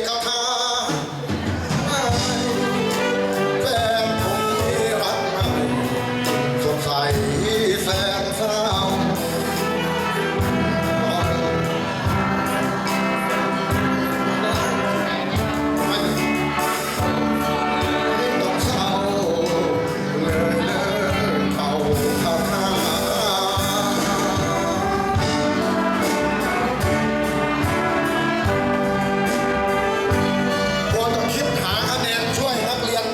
কথা